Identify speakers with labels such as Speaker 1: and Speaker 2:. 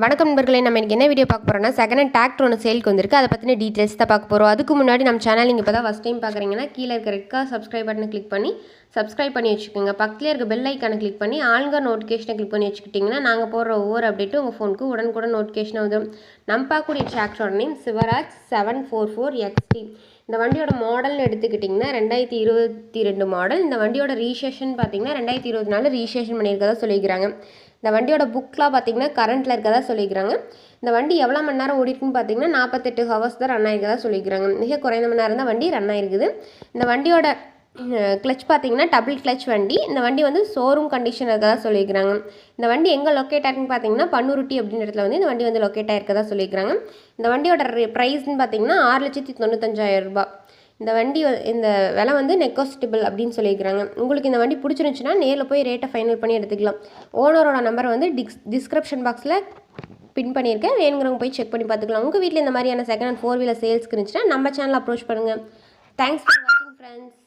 Speaker 1: வணக்கம் நண்பர்களே நம்ம எனக்கு என்ன வீடியோ பார்க்க போகிறோம்னா செகண்ட் ஹேண்ட் டிராக்டர் ஒன்று சேலுக்கு வந்திருக்கு. அதை பற்றின டீட்டெயில்ஸ் தான் பார்க்க போகிறோம் அதுக்கு முன்னாடி நம்ம சேனல் நீங்கள் இப்போ தான் ஃபஸ்ட் டைம் பார்க்குறீங்கன்னா கீழே இருக்க ரெக்கா சப்ஸ்கிரைப் பட்டனை கிளிக் பண்ணி சப்ஸ்கிரைப் பண்ணி வச்சுக்கோங்க. பக்கத்தில் இருக்க பெல் ஐக்கானை கிளிக் பண்ணி ஆளுங்க நோட்டிஃபிகேஷனை கிளிக் பண்ணி வச்சுக்கிட்டிங்கன்னா நாங்கள் போடுற ஒவ்வொரு அப்டேட்டும் உங்கள் ஃபோனுக்கு உடனுக்குடன் நோட்டிஃபிகேஷன் வந்துடும் நம்ம பார்க்கக்கூடிய டிராக்டரோட name Swaraj seven four four XT இந்த வண்டியோட மாடல்னு எடுத்துக்கிட்டிங்கன்னா ரெண்டாயிரத்தி இருபத்தி ரெண்டு மாடல் இந்த வண்டியோட ரீசேஷன் பார்த்தீங்கன்னா ரெண்டாயிரத்தி இருபத்தி நாலு ரீசேஷன் பண்ணியிருக்கதா சொல்லியிருக்கிறாங்க. இந்த வண்டியோட புக்லாம் பார்த்தீங்கன்னா கரண்ட்டில் இருக்கதா சொல்லியிருக்கிறாங்க. இந்த வண்டி எவ்வளோ மணி நேரம் ஓடிருக்குன்னு பார்த்தீங்கன்னா நாற்பத்தெட்டு ஹவர்ஸ் தான் ரன் ஆயிருக்கதா சொல்லியிருக்கிறாங்க. மிக குறைந்த மணி நேரம் தான் வண்டி ரன் ஆயிருக்குது. இந்த வண்டியோட கிளச் பார்த்தீங்கன்னா டபுள் கிளச் வண்டி. இந்த வண்டி வந்து ஷோரூம் கண்டிஷன் இருக்கதா சொல்லியிருக்கிறாங்க. இந்த வண்டி எங்கே லொக்கேட் ஆயிருக்குன்னு பார்த்தீங்கன்னா பன்னூருட்டி அப்படின்ற இடத்துல வந்து இந்த வண்டி வந்து லொக்கேட் ஆயிருக்கதா சொல்லியிருக்கிறாங்க. இந்த வண்டியோட ப்ரைஸ்னு பார்த்தீங்கன்னா ஆறு லட்சத்தி தொண்ணூத்தஞ்சாயிரம் ரூபாய். இந்த வண்டி வ- இந்த விலை வந்து நெக்கோஸ்டிபிள் அப்படின்னு சொல்லியிருக்கிறாங்க. உங்களுக்கு இந்த வண்டி பிடிச்சிருந்துச்சுன்னா நேரில் போய் ரேட்டை ஃபைனல் பண்ணி எடுத்துக்கலாம். ஓனரோட நம்பரை வந்து டிஸ் டிஸ்கிரிப்ஷன் பாக்ஸில் பின் பண்ணியிருக்கேன் வேணுங்கிறவங்க போய் செக் பண்ணி பார்த்துக்கலாம். உங்கள் வீட்டில் இந்த மாதிரியான செகண்ட் ஹேண்ட் ஃபோர் வீலர் சேல்ஸ்க்கு இருந்துச்சுன்னா நம்ம சேனல் அப்ரோச் பண்ணுங்கள் தேங்க்ஸ் ஃபார் வாட்சிங் ஃப்ரெண்ட்ஸ்